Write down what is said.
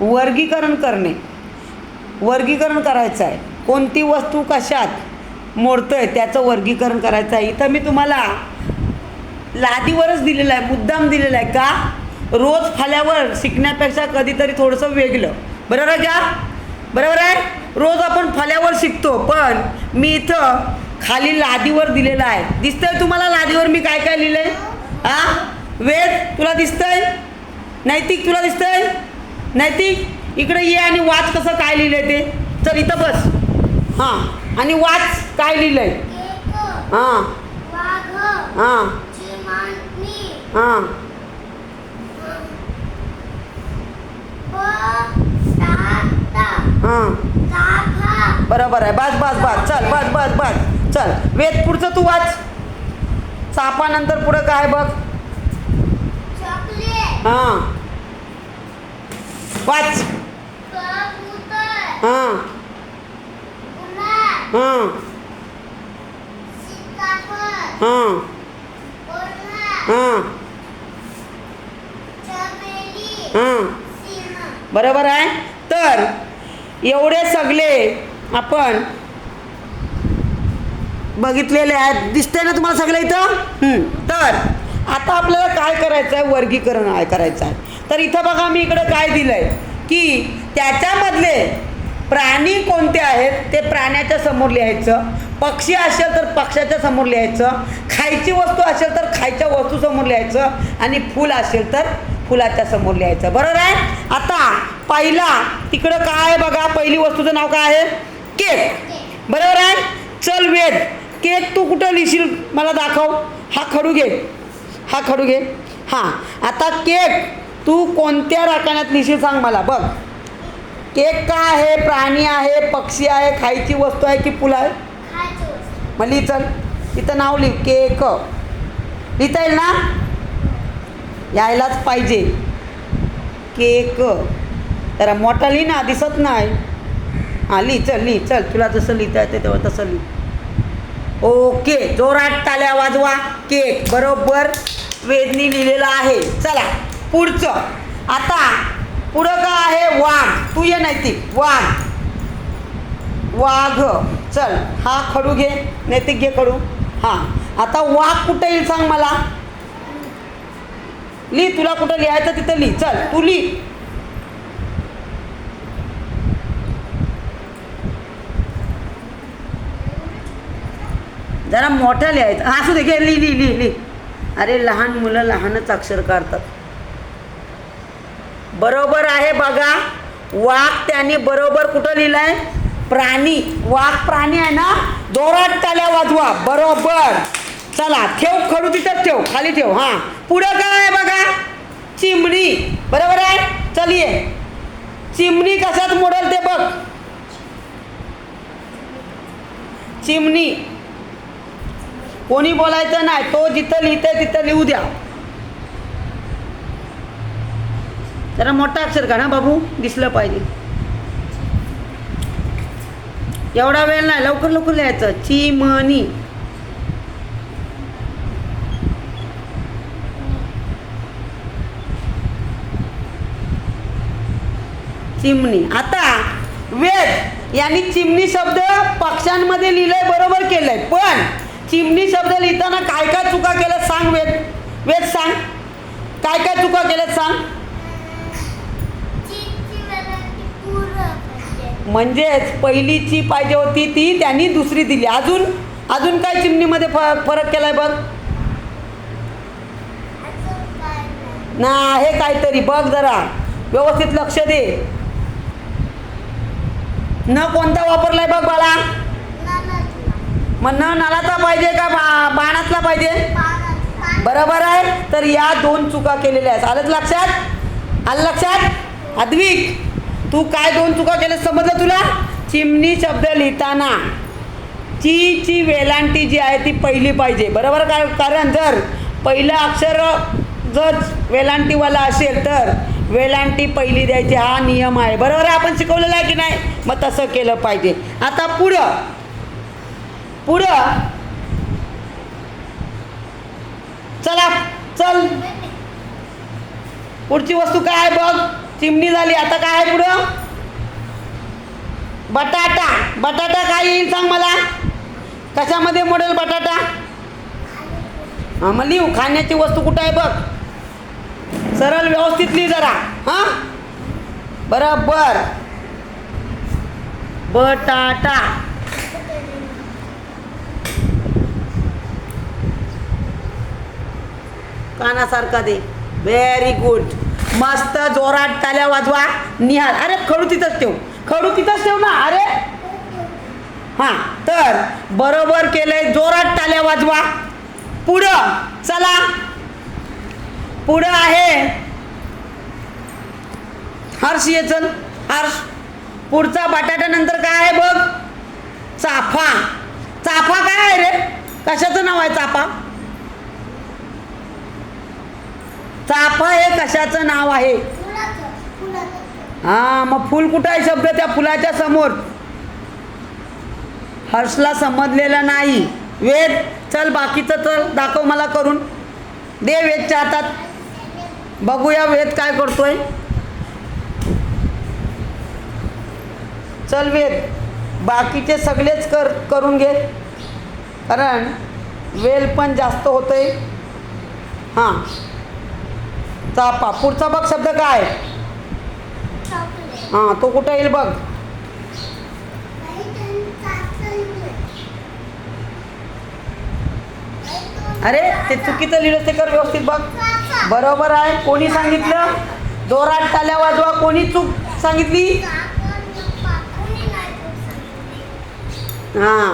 वर्गीकरण करणे. वर्गीकरण करायचं आहे. कोणती वस्तू कशात मोडतं आहे त्याचं वर्गीकरण करायचं आहे. इथं मी तुम्हाला लादीवरच दिलेलं आहे मुद्दाम दिलेलं आहे का? रोज फाल्यावर शिकण्यापेक्षा कधीतरी थोडंसं वेगळं. बरोबर आहे का? बरोबर आहे? रोज आपण फल्यावर शिकतो पण मी इथं खाली लादीवर दिलेलं आहे. दिसतंय तुम्हाला लादीवर मी काय काय लिहिलं आहे आ वेद तुला दिसतंय? नैतिक तुला दिसतंय? नैतिक इकडे ये आणि वाच कसं काय लिहिलंय ते. चल इथं बस. हां. आणि वाच काय लिहिलंय? हां. हां. हां. हां. बरोबर आहे. बस बस बस. चल बस बस बस. चल. वेद पुढचं तू वाच. चापानंतर पुढं काय बघ? हां. वाच हां. हां. हां. हां. हां. बरोबर आहे? तर एवढे सगळे आपण बघितलेले आहेत. दिसते ना तुम्हाला सगळं इथं? तर आता आपल्याला काय करायचं आहे वर्गीकरण आहे करायचं आहे तर इथं बघा मी इकडं काय दिलं आहे की त्याच्यामधले प्राणी कोणते आहेत ते प्राण्याच्या समोर लिहायचं पक्षी असेल तर पक्षाच्या समोर लिहायचं खायची वस्तू असेल तर खायच्या वस्तू समोर लिहायचं आणि फूल असेल तर फुलाच्या समोर लिहायचं. बरोबर आहे? आता पहिला तिकडं काय आहे बघा पहिली वस्तूचं नाव काय आहे? केक. बरोबर आहे? चल वेद. केक तू कुठं लिहिशील मला दाखव. हा खडू घे. हा खडू घे. हां. आता केक. तू कोणत्या राखाण्यात लिहिशील सांग मला बघ. केक काय आहे प्राणी आहे पक्षी आहे खायची वस्तू आहे की फुलं आहे? मग लिही चल. इथं नाव लिह केक. लिहिता येईल ना? यायलाच पाहिजे. केक. जरा मोठा लिही ना दिसत नाही. हां लिही चल लिही चल. तुला जसं लिहिता येते तेव्हा तसं लिही. ओके जोरात टाल्या वाजवा. केक बरोबर. वेदनी लिहिलेलं आहे. चला. पुढचं. आता पुढं का आहे वाघ? तू ये नैतिक वाघ. वाघ. चल हा खडू घे नैतिक घे खडू. हां. आता वाघ कुठं येईल सांग मला? लिह तुला कुठं लिहायचं तिथं लिह चल तू लिही जरा मोठं लिहायचं. हा असू दे घे लिह लिही लिह लिही अरे लहान मुलं लहानच अक्षर काढतात. बरोबर आहे बघा. वाघ त्याने बरोबर कुठं लिहिलंय? प्राणी. वाघ प्राणी आहे ना? दोरात टाल्या वाजवा. बरोबर. चला ठेव खडू तिथं ठेव. खाली ठेव हां. पुढं काय आहे बघा? चिमणी. बरोबर आहे? चल ये चिमणी कशात मोडल ते बघ. चिमणी. कोणी बोलायचं नाही. तो जिथं लिहितंय तिथं लिहू द्या. जरा मोठा अक्षर का ना बाबू. दिसलं पाहिजे. एवढा वेळ नाही लवकर लवकर लिहायचं. चिमणी चिमणी. आता वेद यांनी चिमणी शब्द पक्ष्यांमध्ये लिहिलंय बरोबर केलंय. पण चिमणी शब्द लिहिताना काय काय चुका केल्या सांग वेद? वेद सांग. काय काय चुका केल्यात सांग? म्हणजेच पहिलीची पाहिजे होती ती त्यांनी दुसरी दिली. अजून अजून काय चिमणीमध्ये फ फरक केलाय बघ? ना हे काहीतरी बघ जरा. व्यवस्थित लक्ष दे. न कोणता वापरलाय बघ बाळा. मग न नालाचा पाहिजे का बा बाणातला पाहिजे? बरोबर आहे. तर या दोन चुका केलेल्या आहेत. आलं लक्षात? आलं लक्षात? अद्विक तू काय दोन चुका केल्या समजलं तुला? चिमणी शब्द लिहिताना. ची ची वेलांटी जी आहे ती पहिली पाहिजे. बरोबर का? कारण जर पहिलं अक्षर जर वेलांटीवाला असेल तर वेलांटी पहिली द्यायची हा नियम आहे. बरोबर आहे? आपण शिकवलेला आहे की नाही? मग तसं केलं पाहिजे. आता पुढं. पुढं. चला चल. पुढची वस्तू काय आहे बघ? चिमणी झाली. आता काय आहे पुढं? बटाटा. बटाटा काय येईल सांग मला? कशामध्ये मोडेल बटाटा? हां मग लिहू. खाण्याची वस्तू कुठं आहे बघ. सरळ व्यवस्थित लिही जरा. हां? बरोबर. बटाटा. कानासारखा दे. व्हेरी गुड मस्त जोरात टाल्या वाजवा निहाल. अरे खडू तिथंच ठेव. खडू तिथंच ठेव ना. अरे. हां तर बरोबर केलंय. जोरात टाल्या वाजवा. पुढं चला. पुढं आहे. हर्ष ये चल. हर्ष पुढचा बटाटा नंतर काय आहे बघ? चाफा. चाफा काय आहे रे? कशाचं नाव आहे चाफा? चाफा हे कशाचं नाव आहे? हा मग फुल कुठं आहे शब्द त्या फुलाच्या समोर? हर्षला समजलेलं नाही. वेद चल बाकीचं चल दाखव मला करून. दे वेदच्या हातात बघूया वेद काय करतोय. चल वेद बाकीचे सगळेच कर करून घे. कारण वेल पण जास्त होतंय. हां. चापा. पुढचा बघ शब्द काय? हां तो कुठं येईल बघ. अरे ते चुकीचं लिहिलं ते कर व्यवस्थित बघ. बरोबर आहे. कोणी सांगितलं? जोरात टाल्या वाजवा. कोणी चूक सांगितली. हां.